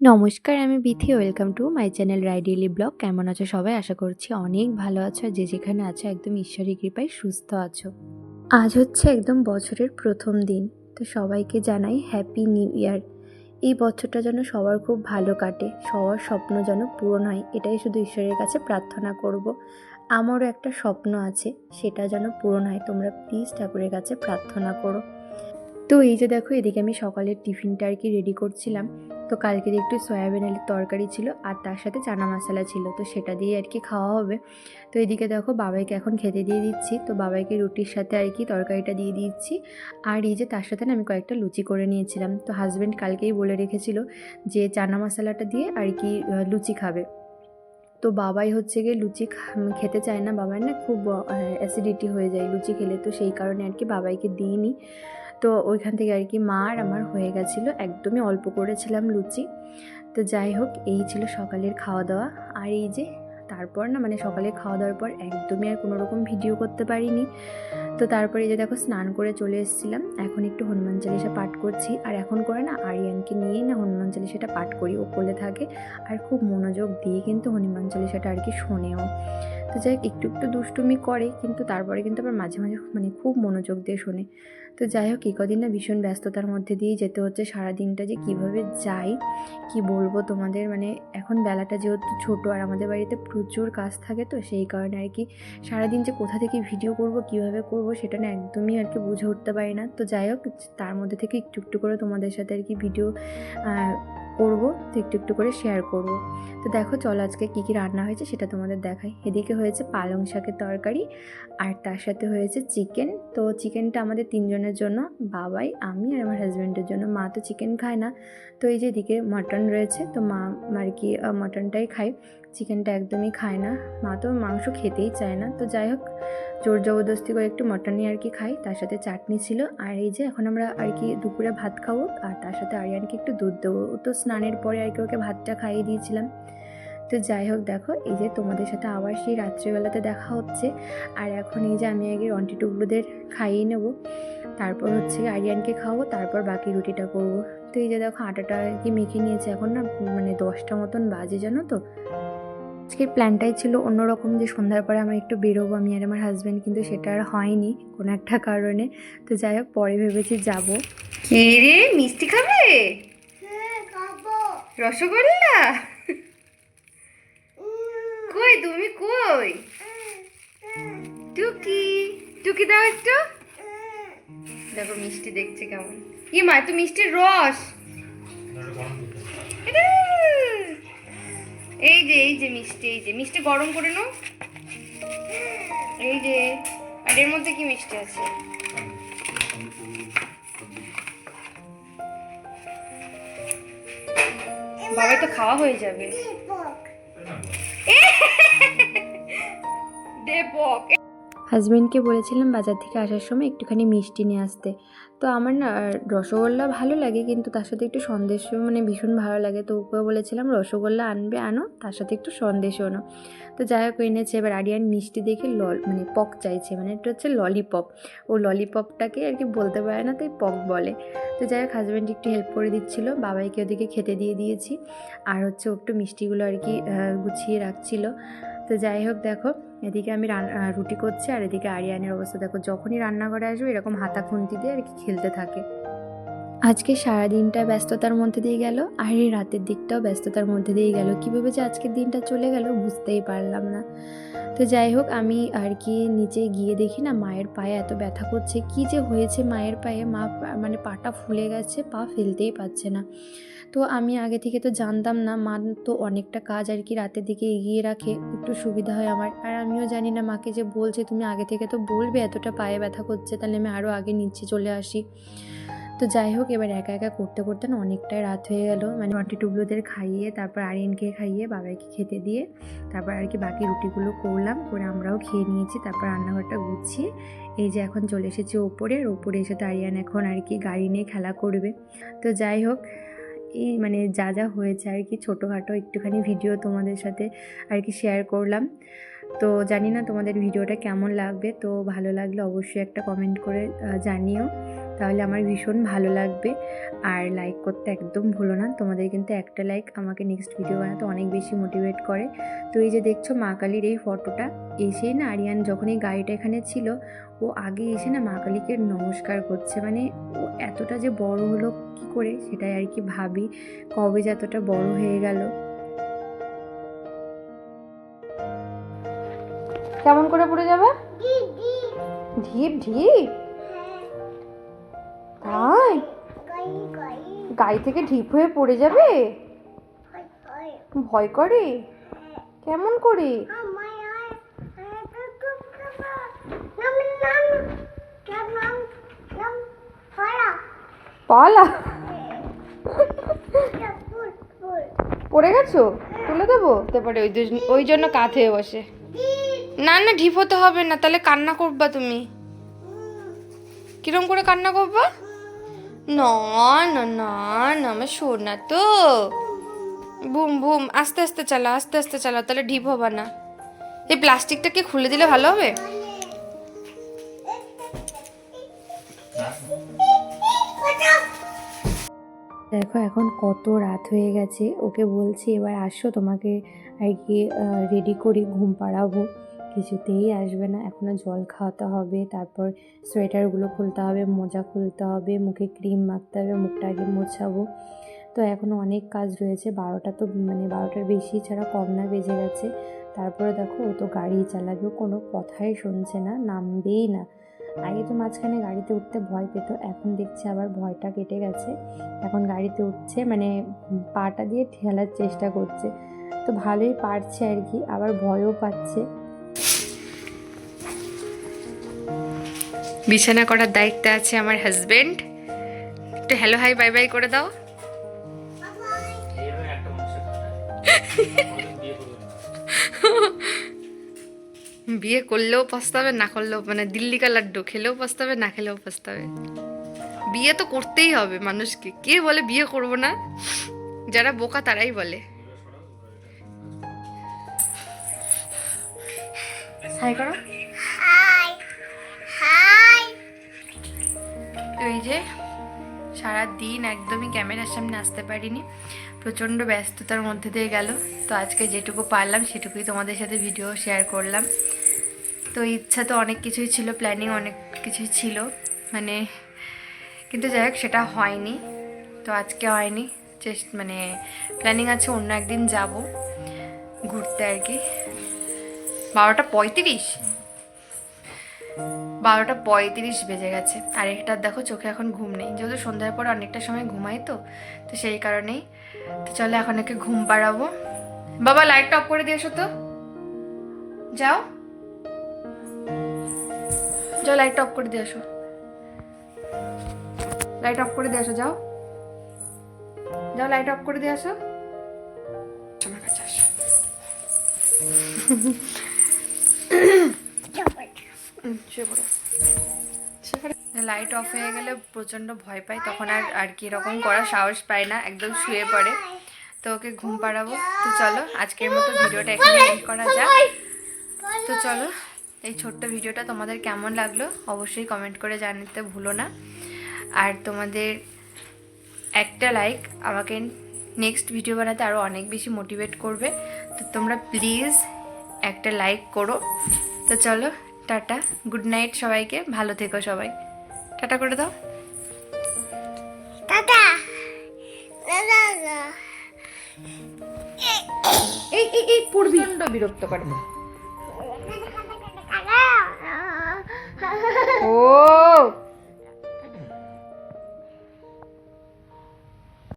নমস্কার, আমি Bithi. Welcome to my channel রাইডেলি blog. কেমন আছো সবাই? আশা করছি অনেক ভালো আছো যে যেখানে আছো, একদম ঈশ্বরের কৃপায় সুস্থ আছো। আজ হচ্ছে একদম বছরের প্রথম দিন, তো সবাইকে জানাই হ্যাপি নিউ ইয়ার এই বছরটা যেন সবার খুব ভালো কাটে, সবার স্বপ্ন যেন পূরণ হয়, এটাই শুধু ঈশ্বরের কাছে প্রার্থনা করব। আমারও একটা স্বপ্ন আছে, সেটা যেন পূরণ হয়, তোমরা প্লিজ ঠাকুরের কাছে প্রার্থনা করো। তো এই যে দেখো, এদিকে আমি সকালের টিফিনটা আর কি রেডি করছিলাম। তো কালকের একটু সয়াবিন তরকারি ছিল আর তার সাথে চানা মশলা ছিল, তো সেটা দিয়ে আর কি খাওয়া হবে। তো এদিকে দেখো বাবাইকে এখন খেতে দিয়ে দিচ্ছি, তো বাবাইকে রুটির সাথে আর কি তরকারিটা দিয়ে দিচ্ছি। আর এই যে তার সাথে না আমি কয়েকটা লুচি করে নিয়েছিলাম, তো হাজব্যান্ড কালকেই বলে রেখেছিল যে চানা মশলাটা দিয়ে আর কি লুচি খাবে। তো বাবাই হচ্ছে গিয়ে লুচি খেতে চায় না বাবার না খুব অ্যাসিডিটি হয়ে যায় লুচি খেলে, তো সেই কারণে আর কি বাবাইকে দিইনি। তো ওইখান থেকে আর কি মা আর আমার হয়ে গেছিল, একদমই অল্প করেছিলাম লুচি। তো যাই হোক, এই ছিল সকালের খাওয়া দাওয়া। আর এই যে, তারপর না মানে সকালে খাওয়া দাওয়ার পর একদমই আর কোনো রকম ভিডিও করতে পারিনি। তো তারপরে যে দেখো স্নান করে চলে এসেছিলাম। এখন একটু হনুমান চালিশা পাঠ করছি। আর এখন করে না আরিয়ানকে নিয়েই না হনুমান চালিশাটা পাঠ করি, ও কোলে থাকে। আর খুব মনোযোগ দিয়ে কিন্তু হনুমান চালিশাটা আর কি শোনেও। তো যাই একটু একটু দুষ্টুমি করে, কিন্তু তারপরে কিন্তু আবার মাঝে মাঝে মানে খুব মনোযোগ দিয়ে শোনে। তো যাই হোক, এই কদিন না ভীষণ ব্যস্ততার মধ্যে দিয়েই যেতে হচ্ছে। সারা দিনটা যে কীভাবে যাই, কি বলব তোমাদের? মানে এখন বেলাটা যেহেতু ছোট, আর আমাদের বাড়িতে প্রচুর কাজ থাকে তো, সেই কারণে আর কি সারাদিন যে কোথা থেকে ভিডিও করব, কীভাবে করব সেটা না একদমই আর কি বুঝে উঠতে পারি না। তো যাই হোক, তার মধ্যে থেকে একটু একটু করে তোমাদের সাথে আর কি ভিডিও করব তো একটু একটু করে শেয়ার করব। তো দেখো, চলো আজকে কী কী রান্না হয়েছে সেটা তোমাদের দেখাই। এদিকে হয়েছে পালং শাকের তরকারি, আর তার সাথে হয়েছে চিকেন তো চিকেনটা আমাদের তিনজনের জন্য, বাবাই, আমি আর আমার হাজব্যান্ডের জন্য। মা তো চিকেন খায় না। তো এই যে এদিকে মাটন রয়েছে, তো মা আর কি মাটনটাই খায়। চিকেনটা একদমই খায় না। মা তো মাংস খেতেই চায় না। তো যাই হোক, জোর জবরদস্তি করে একটু মটনই আর কি খাই। তার সাথে চাটনি ছিল। আর এই যে এখন আমরা আর কি দুপুরে ভাত খাব, আর তার সাথে আরিয়ানকে একটু দুধ দেবো। তো স্নানের পরে আর কি ওকে ভাতটা খাইয়ে দিয়েছিলাম। তো যাই হোক, দেখো, এই যে তোমাদের সাথে আবার সেই রাত্রিবেলাতে দেখা হচ্ছে। আর এখন এই যে আমি আগে রন্টি টুকরোদের খাইয়ে নেব, তারপর হচ্ছে আরিয়ানকে খাওয়াবো, তারপর বাকি রুটিটা করব। তো এই যে দেখো, আটাটা কি মেখে নিয়েছে এখন না মানে দশটা মতন বাজে, জানো তো? আজকের প্ল্যানটাই ছিল অন্যরকম যে সন্ধ্যার পরে আমরা একটু বেরোবো, আমি আর আমার হাজব্যান্ড কিন্তু সেটা আর হয়নি কোনো একটা কারণে। তো যাই হোক, পরে ভেবেছি যাব। মিষ্টি খাবে? রসগোল্লা? কই তুমি কই? টুকি। টুকি দাও একটু। দেখো মিষ্টি দেখছে কেমন। ই মা তো মিষ্টির রস। এই যে এই যে মিষ্টি এই যে। মিষ্টি গরম করে নাও। এই যে। আর এর মধ্যে কি মিষ্টি আছে? বাবা তো খাওয়া হয়ে যাবে। দেবক হাজব্যান্ডকে বলেছিলাম বাজার থেকে আসার সময় একটুখানি মিষ্টি নিয়ে আসতে। তো আমার না রসগোল্লা ভালো লাগে, কিন্তু তার সাথে একটু সন্দেশও মানে ভীষণ ভালো লাগে। তো ওকে বলেছিলাম, রসগোল্লা আনবে, আনো, তার সাথে একটু সন্দেশও আনো। তো যাই হোক এনেছে। এবার আরিয়ান মিষ্টি দেখে লল মানে পক চাইছে মানে এটা হচ্ছে ললিপপ। ও ললিপপটাকে আর কি বলতে পারে না, তাই পক বলে। তো যাই হোক হাজব্যান্ড একটু হেল্প করে দিচ্ছিল, বাবাইকে ওদিকে খেতে দিয়ে দিয়েছি। আর হচ্ছে একটু মিষ্টিগুলো আর কি গুছিয়ে রাখছিল। তো যাই হোক দেখো, এদিকে আমি রুটি করছি আর এদিকে আরিয়ানের অবস্থা। দেখো, যখনই রান্নাঘরে আসবে এরকম হাতা খুন্তি দিয়ে আর কি খেলতে থাকে। আজকে সারা দিনটা ব্যস্ততার মধ্যে দিয়ে গেল, আর এই রাতের দিকটাও ব্যস্ততার মধ্যে দিয়ে গেল। কীভাবে যে আজকের দিনটা চলে গেল বুঝতেই পারলাম না। তো যাই হোক, আমি আর কি নিচে গিয়ে দেখি না মায়ের পায়ে এত ব্যথা করছে। কি যে হয়েছে মায়ের পায়ে, মা মানে পাটা ফুলে গেছে, পা ফেলতেই পারছে না। তো আমি আগে থেকে তো জানতাম না, মা তো অনেকটা কাজ আর কি রাতের দিকে এগিয়ে রাখে, একটু সুবিধা হয় আমার। আর আমিও জানি না মাকে যে বলছে, তুমি আগে থেকে তো বলবে এতটা পায়ে ব্যথা করছে, তাহলে আমি আরও আগে নিচে চলে আসি। তো যাই হোক, এবার একা একা করতে করতে না অনেকটাই রাত হয়ে গেল। মানে রন্টি টুবলুদের খাইয়ে, তারপর আরিয়ানকে খাইয়ে, বাবাইকে খেতে দিয়ে, তারপর আর কি বাকি রুটিগুলো করলাম, করে আমরাও খেয়ে নিয়েছি, তারপর রান্নাঘরটা গুছিয়ে এই যে এখন চলে এসেছি ওপরে, আর ওপরে এসে তো আরিয়ান এখন আর কি গাড়ি নিয়ে খেলা করবে। তো যাই হোক এই মানে যা যা হয়েছে আর কি, ছোটোখাটো একটুখানি ভিডিও তোমাদের সাথে আর কি শেয়ার করলাম। তো জানি না তোমাদের ভিডিওটা কেমন লাগবে, তো ভালো লাগলে অবশ্যই একটা কমেন্ট করে জানিও। তাহলে আমার ভীষণ ভালো লাগবে। আর লাইক করতে একদম ভুলো না। তোমাদের কিন্তু একটা লাইক আমাকে নেক্সট ভিডিও বানাতে অনেক বেশি মোটিভেট করে। তো এই যে দেখছ মা কালীর এই ফটোটা এসেই না আরিয়ান যখন এই গাড়িটা এখানে ছিল, ও আগে এসে না মা কালীকে নমস্কার করছে। মানে ও এতটা যে বড় হলো কি করে সেটাই আর কি ভাবি, কবে যে এতটা বড় হয়ে গেল। কেমন করে পড়ে যাবে? ঢিপ ঢিপ। তাই গাড়ি থেকে ঢিপ হয়ে পড়ে যাবে? ভয় করে? কেমন করে? পালা। পড়ে গেছো? তুলে দেবো? তারপরে ওই ওই জন্য কাত হয়ে বসে। না না, ঢিপ হতে হবে না, তাহলে কান্না করবা তুমি। কিরম করে কান্না করবা? না না না না, আমার শোনা তো। বুম বুম, আস্তে আস্তে চালা আস্তে আস্তে চালা তাহলে ঢিপ হবা না। এই প্লাস্টিকটাকে খুলে দিলে ভালো হবে? দেখো, এখন কত রাত হয়ে গেছে, ওকে বলছি এবার আসো তোমাকে আর কি রেডি করি ঘুম পাড়াবো। কিছুতেই আসবে না। এখনও জল খাওয়াতে হবে, তারপর সোয়েটারগুলো খুলতে হবে, মোজা খুলতে হবে, মুখে ক্রিম মাখতে হবে, মুখটা আগে মোছাবো। তো এখনও অনেক কাজ রয়েছে, বারোটা তো মানে বারোটার বেশি ছাড়া কম না বেজে গেছে। তারপরে দেখো, ও তো গাড়ি চালাবে কোনো কথাই শুনছে না, নামবেই না। আগে তো মাঝখানে গাড়িতে উঠতে ভয় পেত, এখন দেখছি আবার ভয়টা কেটে গেছে। এখন গাড়িতে উঠছে মানে পাটা দিয়ে ঠেলার চেষ্টা করছে। তো ভালোই পারছে আর কি, আবার ভয়ও পাচ্ছে। বিছানা করার দায়িত্ব আছে আমার হাজবেন্ড একটু হ্যালো হাই বাই বাই করে দাও। বিয়ে করলেও পস্তাবে, না করলেও মানে দিল্লি লাড্ডু, খেলেও পস্তাবে, না খেলেও পস্তাবে। বিয়ে তো করতেই হবে মানুষকে। কে বলে বিয়ে করব না? যারা বোকা তারাই বলে। হাই করো। তো এই যে সারা দিন একদমই ক্যামেরার সামনে আসতে পারিনি, প্রচণ্ড ব্যস্ততার মধ্যে দিয়ে গেল। তো আজকে যেটুকু পারলাম সেটুকুই তোমাদের সাথে ভিডিও শেয়ার করলাম। তো ইচ্ছা তো অনেক কিছুই ছিল প্ল্যানিং অনেক কিছুই ছিল মানে কিন্তু যাই হোক সেটা হয়নি। তো আজকে হয়নি চেষ্ট মানে প্ল্যানিং আছে অন্য একদিন যাব, ঘুরতে আর কি। বারোটা পঁয়ত্রিশ? বারোটা পঁয়ত্রিশ বেজে গেছে। আর একটা দেখো চোখে এখন ঘুম নেই। যেহেতু সন্ধ্যার পর অনেকটা সময় ঘুমাই তো তো সেই কারণেই তো চলো এখন একে ঘুম পাড়াবো বাবা লাইটটা অফ করে দিয়েছ তো? যাও। যাও লাইটটা অফ করে দিয়ে আসো। লাইট অফ করে দিয়ে আসো যাও। যাও লাইট অফ করে দিয়ে আসো। আমার কাছে আসো। লাইট অফ হয়ে গেলে প্রচণ্ড ভয় পাই তখন আর আর কি এরকম করার সাহস পায় না একদম শুয়ে পড়ে। তো ওকে ঘুম পাড়াবো। তো চলো আজকের মতো ভিডিওটা এখানে এন্ড করা যাক। তো চলো এই ছোট্ট ভিডিওটা তোমাদের কেমন লাগল অবশ্যই কমেন্ট করে জানাতে ভুলো না। আর তোমাদের একটা লাইক আমাকে নেক্সট ভিডিও বানাতে আরও অনেক বেশি মোটিভেট করবে। তো তোমরা প্লিজ একটা লাইক করো। তো চলো টাটা। গুড নাইট সবাইকে। ভালো থেকো সবাই। টাটা করে দাও। এই এই এই পড়বি। বিরক্ত করে। ও!